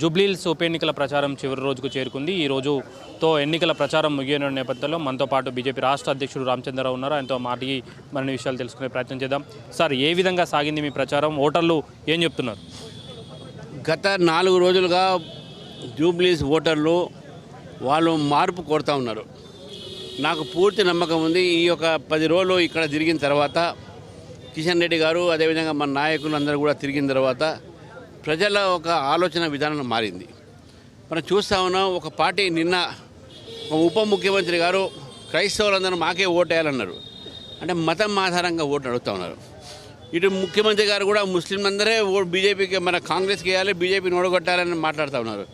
జూబ్లీల్స్ ఉప ఎన్నికల ప్రచారం చివరి రోజుకు చేరుకుంది. ఈ రోజుతో ఎన్నికల ప్రచారం ముగియన నేపథ్యంలో మనతో పాటు బీజేపీ రాష్ట్ర అధ్యక్షుడు రామచంద్రరావు ఉన్నారు. ఆయనతో మాటికి మరిన్ని విషయాలు తెలుసుకునే ప్రయత్నం చేద్దాం. సార్ ఏ విధంగా సాగింది మీ ప్రచారం? ఓటర్లు ఏం చెప్తున్నారు? గత నాలుగు రోజులుగా జూబ్లీస్ ఓటర్లు వాళ్ళు మార్పు కోరుతూ ఉన్నారు. నాకు పూర్తి నమ్మకం ఉంది. ఈ యొక్క పది రోజులు ఇక్కడ తిరిగిన తర్వాత కిషన్ రెడ్డి గారు అదేవిధంగా మన నాయకులు అందరూ కూడా తిరిగిన తర్వాత ప్రజల ఒక ఆలోచన విధానం మారింది. మనం చూస్తా ఉన్నాం ఒక పార్టీ నిన్న ఒక ఉప ముఖ్యమంత్రి గారు క్రైస్తవులందరూ మాకే ఓటేయాలన్నారు. అంటే మతం ఆధారంగా ఓటు అడుగుతా ఉన్నారు. ఇటు ముఖ్యమంత్రి గారు కూడా ముస్లిం అందరే ఓ బీజేపీకి మన కాంగ్రెస్కి వేయాలి బీజేపీని ఓడగొట్టాలని మాట్లాడుతూ ఉన్నారు.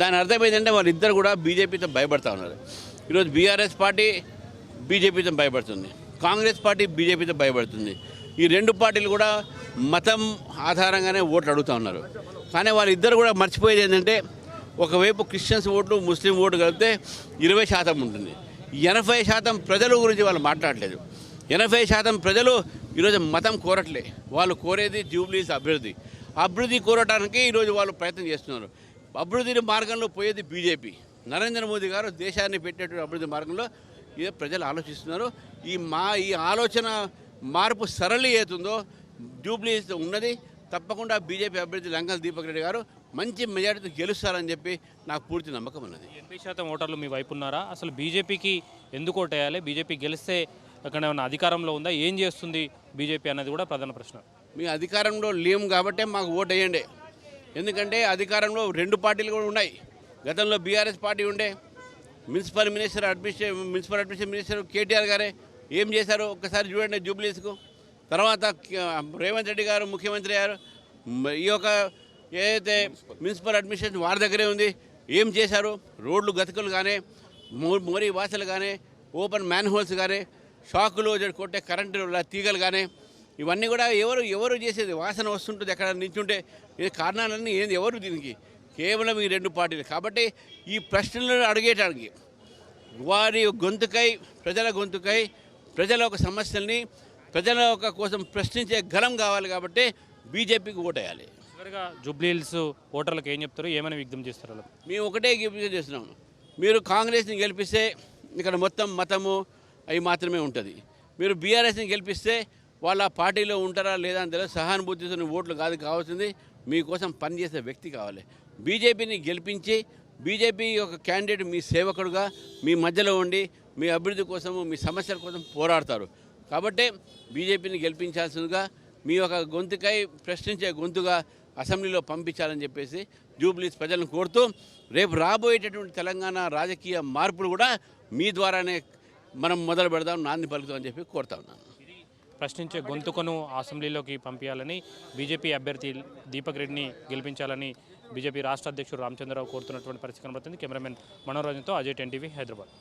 దాని అర్థం ఏంటంటే వాళ్ళిద్దరు కూడా బీజేపీతో భయపడతా ఉన్నారు. ఈరోజు బీఆర్ఎస్ పార్టీ బీజేపీతో భయపడుతుంది. కాంగ్రెస్ పార్టీ బీజేపీతో భయపడుతుంది. ఈ రెండు పార్టీలు కూడా మతం ఆధారంగానే ఓట్లు అడుగుతూ ఉన్నారు. కానీ వాళ్ళిద్దరు కూడా మర్చిపోయేది ఏంటంటే ఒకవైపు క్రిస్టియన్స్ ఓట్లు ముస్లిం ఓటు కలిపితే ఇరవై శాతం ఉంటుంది. ఎనభై శాతం ప్రజల గురించి వాళ్ళు మాట్లాడలేదు. ఎనభై శాతం ప్రజలు ఈరోజు మతం కోరట్లే. వాళ్ళు కోరేది జూబ్లీస్ అభివృద్ధి. అభివృద్ధి కోరటానికి ఈరోజు వాళ్ళు ప్రయత్నం చేస్తున్నారు. అభివృద్ధి మార్గంలో పోయేది బీజేపీ. నరేంద్ర మోదీ గారు దేశాన్ని పెట్టేటువంటి అభివృద్ధి మార్గంలో ఇదే ప్రజలు ఆలోచిస్తున్నారు. ఈ మా ఈ ఆలోచన మార్పు సరళి ఏతుందో జూబ్లీస్ ఉన్నది. తప్పకుండా బీజేపీ అభ్యర్థి లంకల్ దీపక్ రెడ్డి గారు మంచి మెజారిటీతో గెలుస్తారని చెప్పి నాకు పూర్తి నమ్మకం ఉన్నది. ఎనభై శాతం ఓటర్లు మీ వైపు ఉన్నారా? అసలు బీజేపీకి ఎందుకు ఓటేయాలి బీజేపీ గెలిస్తే అక్కడ ఏమైనా అధికారంలో ఉందా? ఏం చేస్తుంది బీజేపీ అన్నది కూడా ప్రధాన ప్రశ్న. మీ అధికారంలో లేము కాబట్టే మాకు ఓటు వేయండి. ఎందుకంటే అధికారంలో రెండు పార్టీలు కూడా ఉన్నాయి. గతంలో బీఆర్ఎస్ పార్టీ ఉండే municipal minister అడ్మినిస్ట్రే municipal administration minister KTR గారే ఏం చేశారు? ఒక్కసారి చూడండి జూబ్లీస్కు తర్వాత రేవంత్ రెడ్డి గారు ముఖ్యమంత్రి గారు ఈ యొక్క ఏదైతే మున్సిపల్ అడ్మినిస్ట్రేషన్ వారి దగ్గరే ఉంది ఏం చేశారు? రోడ్లు గతుకులు కానీ మో- మోరీ వాసలు కానీ ఓపెన్ మ్యాన్ హోల్స్ కానీ షాకులు కొట్టే కరెంటు తీగలు కానీ ఇవన్నీ కూడా ఎవరు ఎవరు చేసేది? వాసన వస్తుంటుంది ఎక్కడ నించుంటే. ఇది కారణాలన్నీ ఏంది? ఎవరు దీనికి? కేవలం ఈ రెండు పార్టీలు. కాబట్టి ఈ ప్రశ్నలను అడిగేటానికి వారి గొంతుకై ప్రజల గొంతుకై ప్రజల ఒక సమస్యల్ని ప్రజల ఒక కోసం ప్రశ్నించే గలం కావాలి కాబట్టి బీజేపీకి ఓటేయాలి. చివరిగా జూబ్లీహిల్స్ ఓటర్లకు ఏం చెప్తారు? ఏమైనా విజ్ఞప్తి చేస్తారు? మేము ఒకటే గిఫ్ట్ చేస్తున్నాం. మీరు కాంగ్రెస్ని గెలిపిస్తే ఇక్కడ మొత్తం మతము అవి మాత్రమే ఉంటుంది. మీరు బీఆర్ఎస్ని గెలిపిస్తే వాళ్ళ పార్టీలో ఉంటారా లేదా అని తెలియదు. సహానుభూతితో ఓట్లు కాదు కావాల్సింది. మీకోసం పనిచేసే వ్యక్తి కావాలి. బీజేపీని గెలిపించి బీజేపీ ఒక క్యాండిడేట్ మీ సేవకుడుగా మీ మధ్యలో ఉండి మీ అభివృద్ధి కోసము మీ సమస్యల కోసం పోరాడతారు. కాబట్టి బీజేపీని గెలిపించాల్సిందిగా మీ యొక్క గొంతుకై ప్రశ్నించే గొంతుగా అసెంబ్లీలో పంపించాలని చెప్పేసి జూబ్లీస్ ప్రజలను కోరుతూ రేపు రాబోయేటటువంటి తెలంగాణ రాజకీయ మార్పులు కూడా మీ ద్వారానే మనం మొదలు పెడదాం నాంది పలుకుతామని చెప్పి కోరుతా ఉన్నాను. ప్రశ్నించే గొంతుకను అసెంబ్లీలోకి పంపించాలని బీజేపీ అభ్యర్థి దీపక్ రెడ్డిని గెలిపించాలని బీజేపీ రాష్ట్ర అధ్యక్షుడు రామచంద్రరావు కోరుతున్నటువంటి పరిస్థితి కనబడుతుంది. కెమెరామెన్ మనోరంజన్తో అజయ్ టెన్ టీవీ హైదరాబాద్.